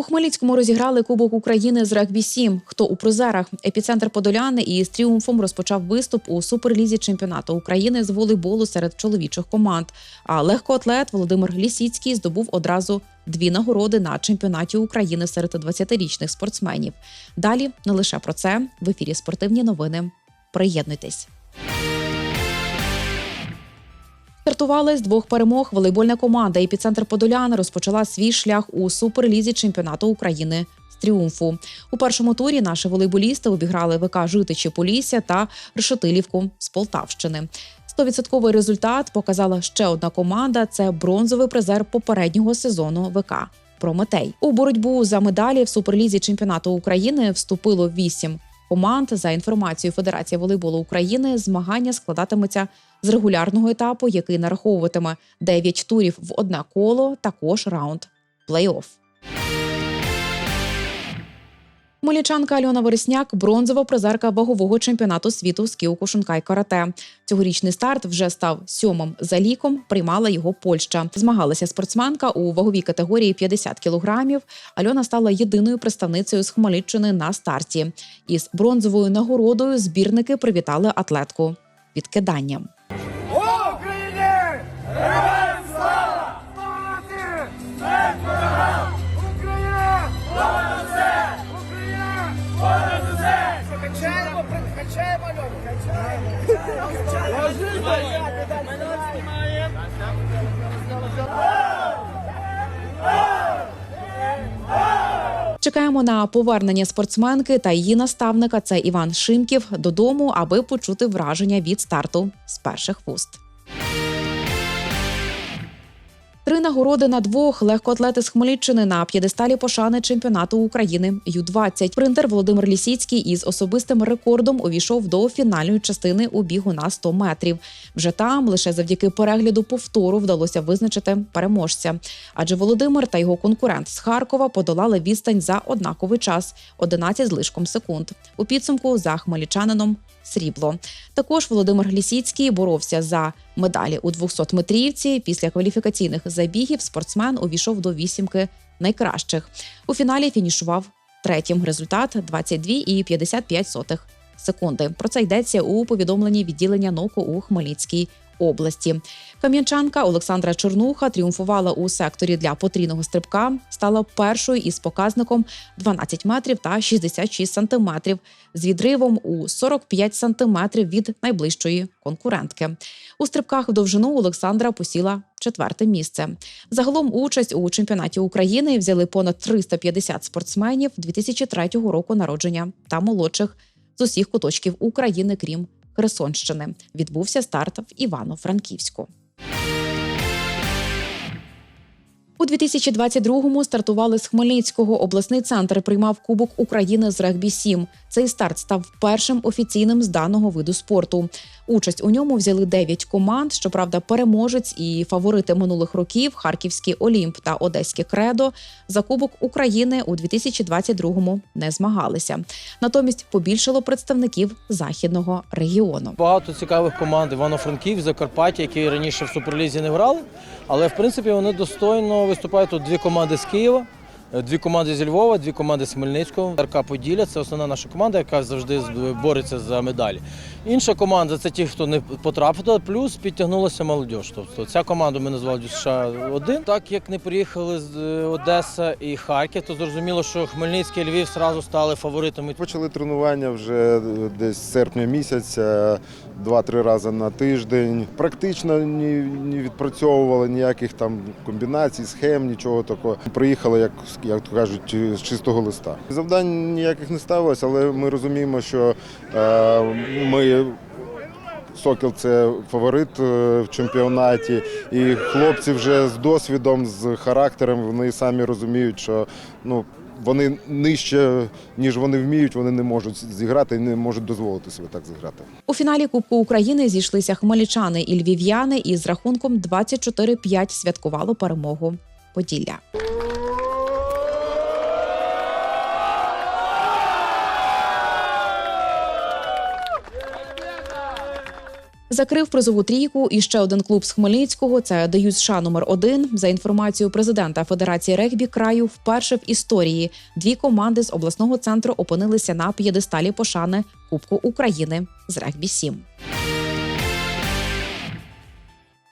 У Хмельницькому розіграли Кубок України з регбі 7 Хто у призерах? Епіцентр Подоляни і з тріумфом розпочав виступ у суперлізі чемпіонату України з волейболу серед чоловічих команд. А легкоатлет Володимир Лісіцький здобув одразу дві нагороди на чемпіонаті України серед 20-річних спортсменів. Далі не лише про це в ефірі спортивні новини. Приєднуйтесь. Стартували з двох перемог. Волейбольна команда «Епіцентр Подолян» розпочала свій шлях у суперлізі чемпіонату України з тріумфу. У першому турі наші волейболісти обіграли ВК Житичі Полісся та Решетилівку з Полтавщини. Стовідсотковий результат показала ще одна команда. Це бронзовий призер попереднього сезону ВК. Прометей у боротьбу за медалі в суперлізі чемпіонату України вступило вісім команд. За інформацією Федерації волейболу України, змагання складатиметься з регулярного етапу, який нараховуватиме 9 турів в одне коло, також раунд плей-офф. Хмельничанка Альона Вересняк бронзова призерка вагового чемпіонату світу з кіокушинкай карате. Цьогорічний старт вже став сьомим за ліком. Приймала його Польща. Змагалася спортсменка у ваговій категорії 50 кілограмів. Альона стала єдиною представницею з Хмельниччини на старті. Із бронзовою нагородою збірники привітали атлетку відкиданням. Україні! Чекаємо на повернення спортсменки та її наставника. Це Іван Шимків додому, аби почути враження від старту з перших вуст. Три нагороди на двох легкоатлети з Хмельниччини на п'єдесталі пошани чемпіонату України Ю-20. Принтер Володимир Лісіцький із особистим рекордом увійшов до фінальної частини у бігу на 100 метрів. Вже там лише завдяки перегляду повтору вдалося визначити переможця. Адже Володимир та його конкурент з Харкова подолали відстань за однаковий час 11 з лишком секунд. У підсумку за хмельничанином срібло. Також Володимир Лісіцький боровся за медалі у 200-метрівці. Після кваліфікаційних забігів спортсмен увійшов до вісімки найкращих. У фіналі фінішував третім. Результат 22,55 секунди. Про це йдеться у повідомленні відділення НОКу у Хмельницькій області. Кам'янчанка Олександра Чорнуха тріумфувала у секторі для потрійного стрибка, стала першою із показником 12 метрів та 66 сантиметрів з відривом у 45 сантиметрів від найближчої конкурентки. У стрибках в довжину Олександра посіла четверте місце. Загалом участь у чемпіонаті України взяли понад 350 спортсменів 2003 року народження та молодших з усіх куточків України, крім Херсонщини. Відбувся старт в Івано-Франківську. У 2022-му стартували з Хмельницького. Обласний центр приймав Кубок України з регбі 7 Цей старт став першим офіційним з даного виду спорту. Участь у ньому взяли 9 команд. Щоправда, переможець і фаворити минулих років Харківський Олімп та Одеське Кредо за Кубок України у 2022-му не змагалися. Натомість побільшало представників західного регіону. Багато цікавих команд Івано-Франків, Закарпаття, які раніше в Суперлізі не грали. Але в принципі вони достойно виступають тут дві команди з Києва, дві команди зі Львова, дві команди з Хмельницького. РК Поділля це основна наша команда, яка завжди бореться за медалі. Інша команда це ті, хто не потрапив, плюс підтягнулася молодь. Тобто ця команду ми назвали США 1 Так як не приїхали з е, Одеса і Харків, то зрозуміло, що Хмельницький і Львів зразу стали фаворитами. Почали тренування вже десь з серпня місяця, два-три рази на тиждень. Практично ні, відпрацьовували ніяких там комбінацій, схем, нічого такого. Приїхали, як, як то кажуть, з чистого листа. Завдань ніяких не ставилось, але ми розуміємо, що е, ми. Сокіл це фаворит е, в чемпіонаті, і хлопці вже з досвідом, з характером, вони самі розуміють, що ну вони нижче, ніж вони вміють, вони не можуть зіграти і не можуть дозволити собі так зіграти. У фіналі Кубку України зійшлися хмельничани і львів'яни, і з рахунком 24-5 святкувало перемогу Поділля. Закрив призову трійку і ще один клуб з Хмельницького. Це ДЮСШ номер 1 За інформацією президента Федерації регбі краю, вперше в історії дві команди з обласного центру опинилися на п'єдесталі пошани Кубку України з регбі 7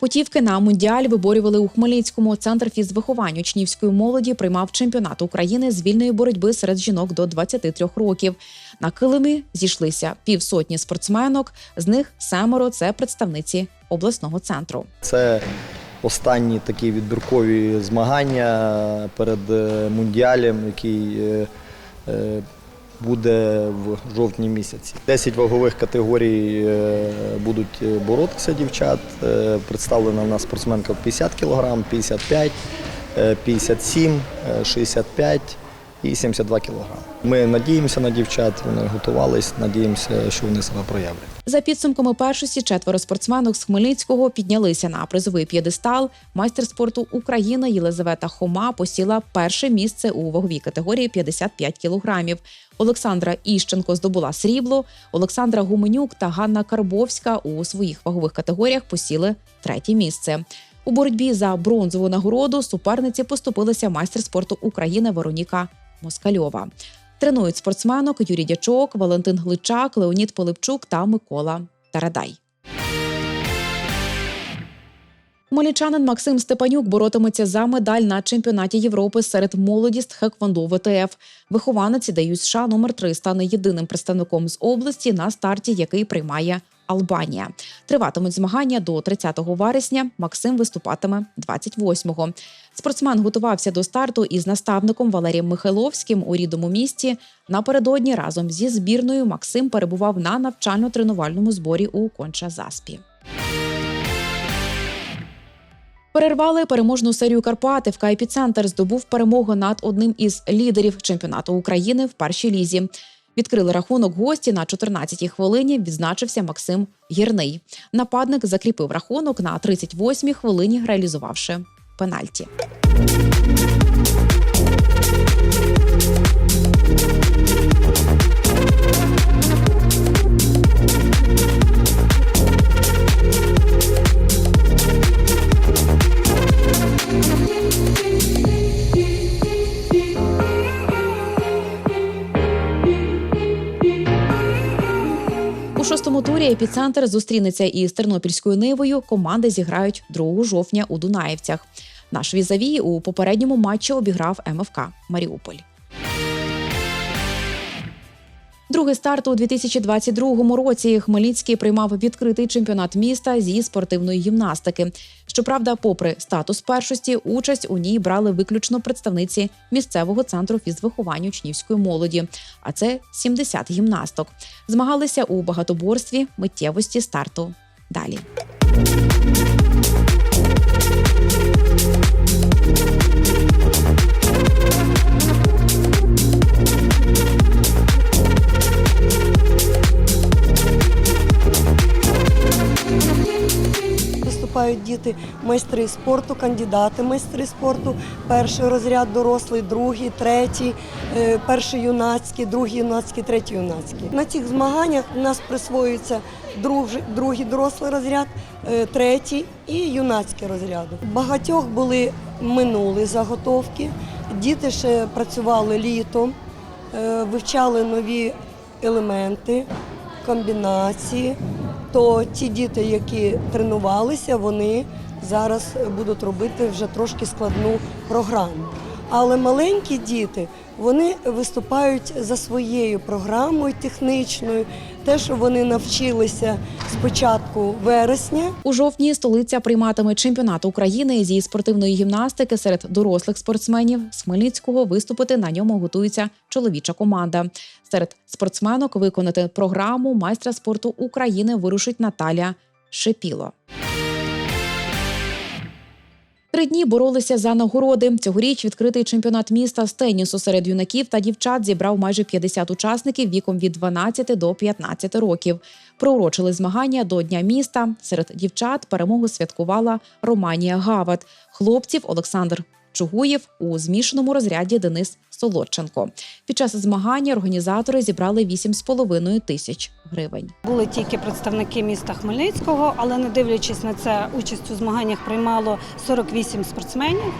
Путівки на мундіаль виборювали у Хмельницькому. Центр фізвиховань учнівської молоді приймав чемпіонат України з вільної боротьби серед жінок до 23 років. На килимі зійшлися півсотні спортсменок. З них семеро це представниці обласного центру. Це останні такі відбіркові змагання перед е, мундіалем, який е, е, буде в жовтні місяці. 10 вагових категорій е, будуть е, боротися дівчат. Е, Представлена в нас спортсменка в 50 кг, 55, е, 57, е, 65 і 72 кг. Ми надіємося на дівчат, вони готувалися, надіємося, що вони себе проявлять. За підсумками першості четверо спортсменок з Хмельницького піднялися на призовий п'єдестал. Майстер спорту України Єлизавета Хома посіла перше місце у ваговій категорії 55 кілограмів. Олександра Іщенко здобула срібло. Олександра Гуменюк та Ганна Карбовська у своїх вагових категоріях посіли третє місце. У боротьбі за бронзову нагороду суперниці поступилися майстер спорту України Вероніка Москальова. Тренують спортсменок Юрій Дячок, Валентин Гличак, Леонід Полипчук та Микола Тарадай. Хмельничанин Максим Степанюк боротиметься за медаль на чемпіонаті Європи серед молоді з Тхеквондо ВТФ. Вихованець дають США номер 3 стане єдиним представником з області на старті, який приймає Албанія. Триватимуть змагання до 30 вересня. Максим виступатиме 28-го. Спортсмен готувався до старту із наставником Валерієм Михайловським у рідному місті. Напередодні разом зі збірною Максим перебував на навчально-тренувальному зборі у Конча Заспі. Перервали переможну серію Карпати. ФК «Епіцентр» здобув перемогу над одним із лідерів чемпіонату України в першій лізі. Відкрили рахунок гості на 14-й хвилині. Відзначився Максим Гірний. Нападник закріпив рахунок на 38-й хвилині, реалізувавши пенальті. Епіцентр зустрінеться із Тернопільською нивою. Команди зіграють 2 жовтня у Дунаєвцях. Наш візаві у попередньому матчі обіграв МФК Маріуполь. Другий старт у 2022 році Хмельницький приймав відкритий чемпіонат міста зі спортивної гімнастики. Щоправда, попри статус першості, участь у ній брали виключно представниці місцевого центру фізвиховання учнівської молоді. А це 70 гімнасток. Змагалися у багатоборстві, миттєвості старту. Далі. Виступають діти майстри спорту, кандидати майстри спорту. Перший розряд дорослий, другий, третій, е, перший юнацький, другий юнацький, третій юнацький. На цих змаганнях у нас присвоюється другий дорослий розряд, е, третій і юнацький розряди. Багатьох були минулі заготовки. Діти ще працювали літом, е, вивчали нові елементи, комбінації. То ті діти, які тренувалися, вони зараз будуть робити вже трошки складну програму. Але маленькі діти вони виступають за своєю програмою технічною, те, що вони навчилися з початку вересня. У жовтні столиця прийматиме чемпіонат України зі спортивної гімнастики серед дорослих спортсменів. З Хмельницького виступити на ньому готується чоловіча команда. Серед спортсменок виконати програму майстра спорту України вирушить Наталя Шепіло. Три дні боролися за нагороди. Цьогоріч відкритий чемпіонат міста з тенісу серед юнаків та дівчат зібрав майже 50 учасників віком від 12 до 15 років. Проурочили змагання до Дня міста. Серед дівчат перемогу святкувала Романія Гават. Хлопців Олександр Чугуєв у змішаному розряді Денис Солодченко. Під час змагання організатори зібрали 8,5 тисяч гривень. Були тільки представники міста Хмельницького, але не дивлячись на це, участь у змаганнях приймало 48 спортсменів.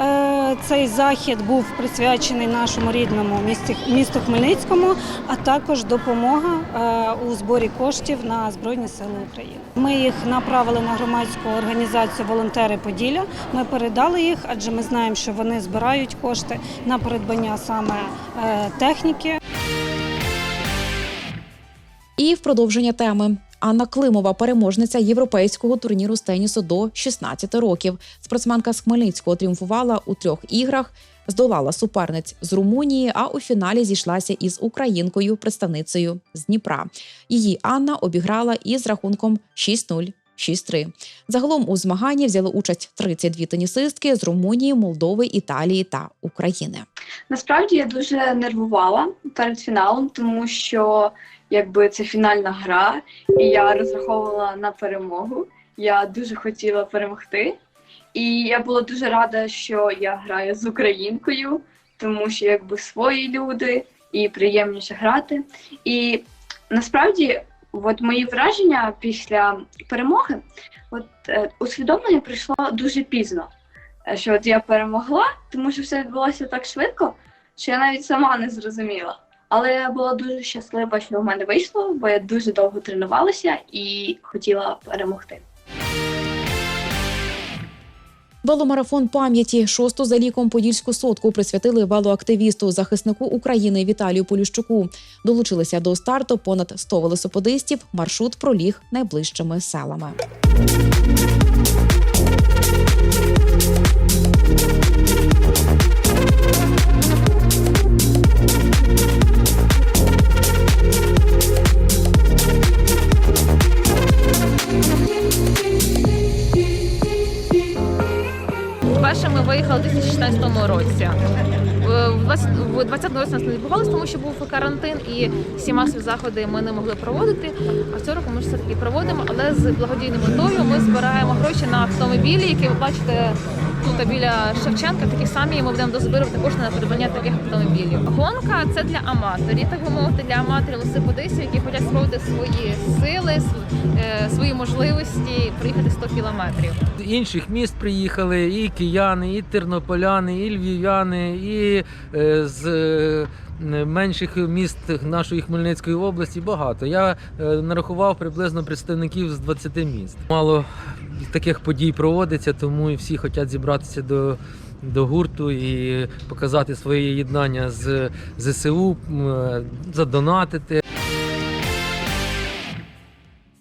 Е, Цей захід був присвячений нашому рідному місті місту Хмельницькому, а також допомога е, у зборі коштів на Збройні Сили України. Ми їх направили на громадську організацію Волонтери Поділля. Ми передали їх, адже ми знаємо, що вони збирають кошти на придбання саме е, техніки. І в продовження теми. Анна Климова, переможниця європейського турніру з тенісу до 16 років. Спортсменка з Хмельницького тріумфувала у трьох іграх, здолала суперниць з Румунії, а у фіналі зійшлася із українкою, представницею з Дніпра. Її Анна обіграла із рахунком 6-0. 6-3. Загалом у змаганні взяли участь 32 тенісистки з Румунії, Молдови, Італії та України. Насправді я дуже нервувала перед фіналом, тому що якби це фінальна гра, і я розраховувала на перемогу. Я дуже хотіла перемогти. І я була дуже рада, що я граю з українкою, тому що якби свої люди і приємніше грати. І насправді, от мої враження після перемоги, от е, усвідомлення прийшло дуже пізно. е, Що от я перемогла, тому що все відбулося так швидко, що я навіть сама не зрозуміла. Але я була дуже щаслива, що в мене вийшло, бо я дуже довго тренувалася і хотіла перемогти. Веломарафон пам'яті шосту за ліком подільську сотку присвятили велоактивісту, захиснику України Віталію Поліщуку. Долучилися до старту понад 100 велосипедистів. Маршрут проліг найближчими селами. 2019 році. Е, в У 2020 році нас не відбувалося, тому що був карантин і всі масові заходи ми не могли проводити. А цього року ми ж все таки проводимо, але з благодійною метою ми збираємо гроші на автомобілі, які ви бачите тут біля Шевченка. Такі самі і ми будемо дозбирувати кошти на придбання таких автомобілів. Гонка це для аматорів, так би мовити, для аматорів велосипедистів, які хочуть спробувати свої сили, е, свої можливості проїхати 100 кілометрів. Інших міст приїхали і кияни, і тернополяни, і львів'яни, і е, з е, менших міст нашої Хмельницької області багато. Я нарахував приблизно представників з 20 міст. Мало таких подій проводиться, тому і всі хочуть зібратися до. До гурту і показати своє єднання з ЗСУ, задонатити.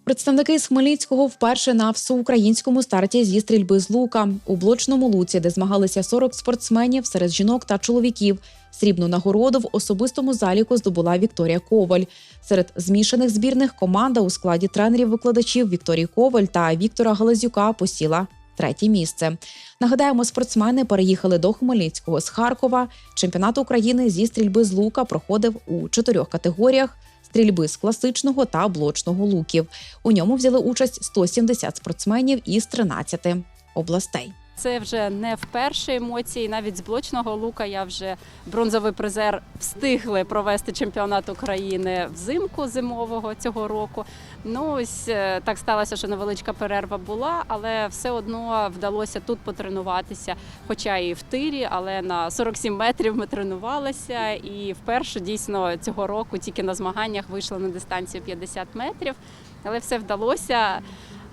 Представники з Хмельницького вперше на всеукраїнському старті зі стрільби з лука у блочному луці, де змагалися 40 спортсменів серед жінок та чоловіків. Срібну нагороду в особистому заліку здобула Вікторія Коваль. Серед змішаних збірних команда у складі тренерів-викладачів Вікторії Коваль та Віктора Галазюка посіла третє місце. Нагадаємо, спортсмени переїхали до Хмельницького з Харкова. Чемпіонат України зі стрільби з лука проходив у чотирьох категоріях. Стрільби з класичного та блочного луків. У ньому взяли участь 170 спортсменів із 13 областей. Це вже не вперше емоції. Навіть з блочного лука я вже бронзовий призер встигли провести чемпіонат України взимку зимового цього року. Ну ось е, так сталося, що невеличка перерва була, але все одно вдалося тут потренуватися. Хоча і в тирі, але на 47 метрів ми тренувалися. І вперше дійсно цього року тільки на змаганнях вийшли на дистанцію 50 метрів. Але все вдалося.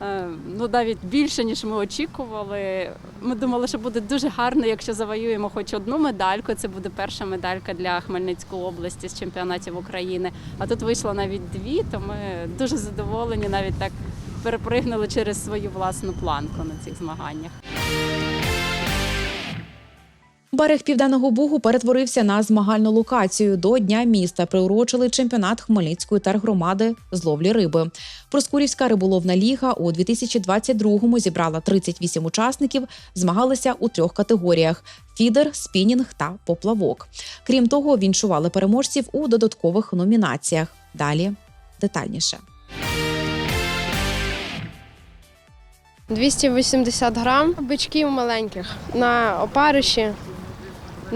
Е, Ну, навіть більше ніж ми очікували. Ми думали, що буде дуже гарно, якщо завоюємо хоч одну медальку. Це буде перша медалька для Хмельницької області з чемпіонатів України. А тут вийшло навіть дві, то ми дуже задоволені, навіть так перепригнули через свою власну планку на цих змаганнях. Берег Південного Бугу перетворився на змагальну локацію. До Дня міста приурочили чемпіонат Хмельницької тергромади з ловлі риби. Проскурівська риболовна ліга у 2022-му зібрала 38 учасників, змагалися у трьох категоріях: фідер, спінінг та поплавок. Крім того, віншували переможців у додаткових номінаціях. Далі детальніше. 280 грам бичків маленьких. На опариші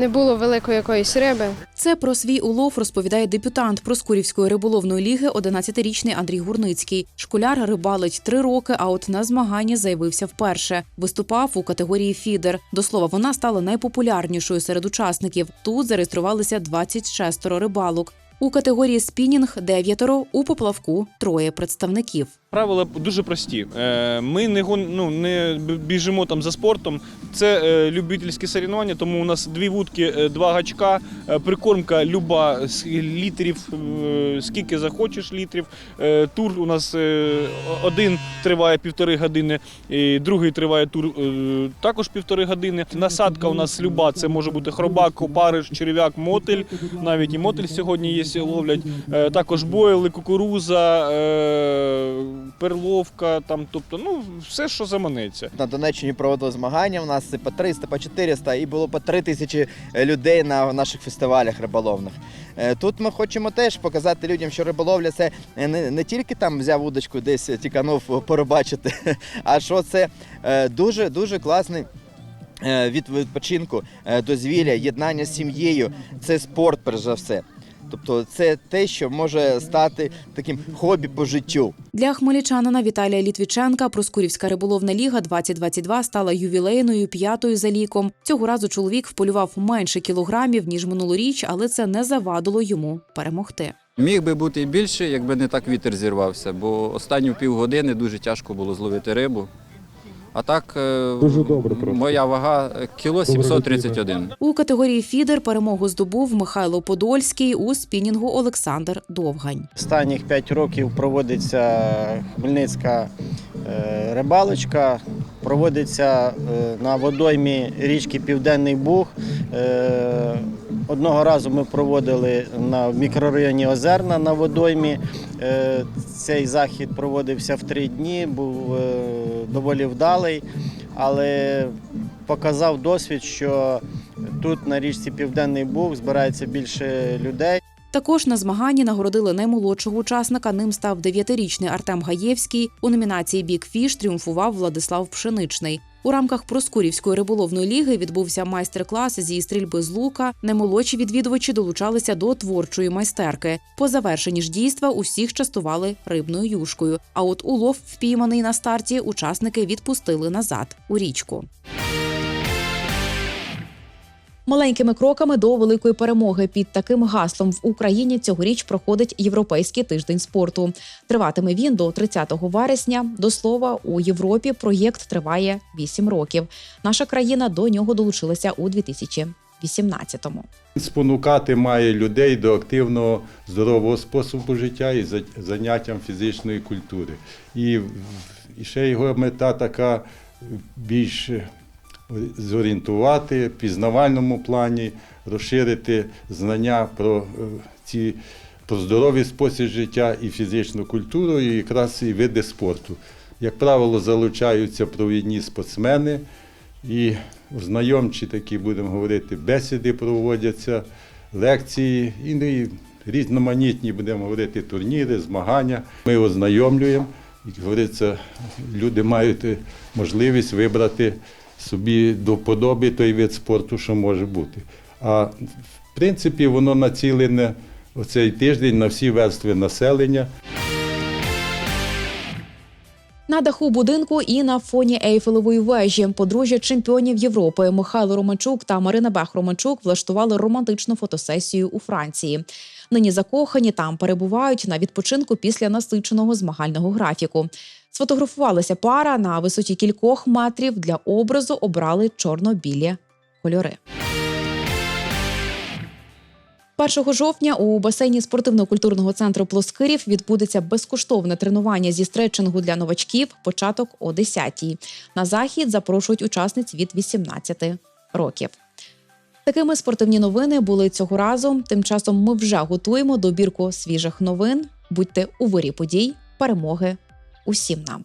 не було великої якоїсь риби. Це про свій улов розповідає дебютант Проскурівської риболовної ліги 11-річний Андрій Гурницький. Школяр рибалить три роки, а от на змаганні заявився вперше. Виступав у категорії фідер. До слова, вона стала найпопулярнішою серед учасників. Тут зареєструвалися 26 рибалок. У категорії спінінг дев'ятеро, у поплавку троє представників. Правила дуже прості. Е, Ми не ну, не біжимо там за спортом. Це е, любительське соревнування, тому у нас дві вудки, е, два гачка, прикормка люба з літрів, скільки захочеш літрів. Тур у нас один триває півтори години, і другий триває тур також півтори години. Насадка у нас люба, це може бути хробак, опариш, черв'як, мотель. Навіть і мотель сьогодні є, ловлять. Також бойли, кукуруза. Е, перловка, там, тобто, ну, все, що заманеться. На Донеччині проводили змагання. У нас по 300, по 400 і було по 3 тисячі людей на наших фестивалях риболовних. Е, Тут ми хочемо теж показати людям, що риболовля це не, не тільки там взяв удочку, десь тіканув порибачити, а що це е, дуже дуже класний. е, Від відпочинку, е, дозвілля, єднання з сім'єю це спорт, перш за все. Тобто це те, що може стати таким хобі по життю. Для хмельничанина Віталія Літвіченка Проскурівська риболовна ліга 2022 стала ювілейною п'ятою за ліком. Цього разу чоловік вполював менше кілограмів ніж минулоріч, але це не завадило йому перемогти. Міг би бути і більше, якби не так вітер зірвався, бо останні півгодини дуже тяжко було зловити рибу. А так, дуже добре моя вага е, кіло 731. У категорії фідер перемогу здобув Михайло Подольський у спінінгу Олександр Довгань. Останніх 5 років проводиться хмельницька е, рибалочка, проводиться е, на водоймі річки Південний Буг. Е, Одного разу ми проводили на мікрорайоні Озерна на водоймі. Е, Цей захід проводився в три дні, був е, доволі вдалий, але показав досвід, що тут на річці Південний Буг збирається більше людей. Також на змаганні нагородили наймолодшого учасника. Ним став дев'ятирічний Артем Гаєвський. У номінації Бік Фіш тріумфував Владислав Пшеничний. У рамках Проскурівської риболовної ліги відбувся майстер-клас зі стрільби з лука. Наймолодші відвідувачі долучалися до творчої майстерки. По завершенні ж дійства усіх частували рибною юшкою. А от улов, впійманий на старті, учасники відпустили назад у річку. Маленькими кроками до великої перемоги під таким гаслом в Україні цьогоріч проходить європейський тиждень спорту. Триватиме він до 30 вересня. До слова, у Європі проєкт триває 8 років. Наша країна до нього долучилася у 2018-му. Спонукати має людей до активного здорового способу життя і за- заняттям фізичної культури. І, і ще його мета така більш зорієнтувати в пізнавальному плані, розширити знання про е, ці про здоровий спосіб життя і фізичну культуру, і якраз і види спорту. Як правило, залучаються провідні спортсмени і знайомчі такі, будемо говорити, бесіди проводяться, лекції і, ну, різноманітні, будемо говорити, турніри, змагання. Ми ознайомлюємо. І говориться, люди мають е, можливість вибрати собі до вподоби той вид спорту, що може бути. А в принципі, воно націлене оцей тиждень на всі верстви населення. На даху будинку і на фоні Ейфелевої вежі подружжя чемпіонів Європи Михайло Романчук та Марина Бех Романчук влаштували романтичну фотосесію у Франції. Нині закохані там перебувають на відпочинку після насиченого змагального графіку. Сфотографувалася пара на висоті кількох метрів. Для образу обрали чорно-білі кольори. 1 жовтня у басейні спортивно-культурного центру Плоскирів відбудеться безкоштовне тренування зі стретчингу для новачків. Початок о 10-й. На захід запрошують учасниць від 18 років. Такими спортивні новини були цього разу. Тим часом ми вже готуємо добірку свіжих новин. Будьте у вирі подій, перемоги усім нам.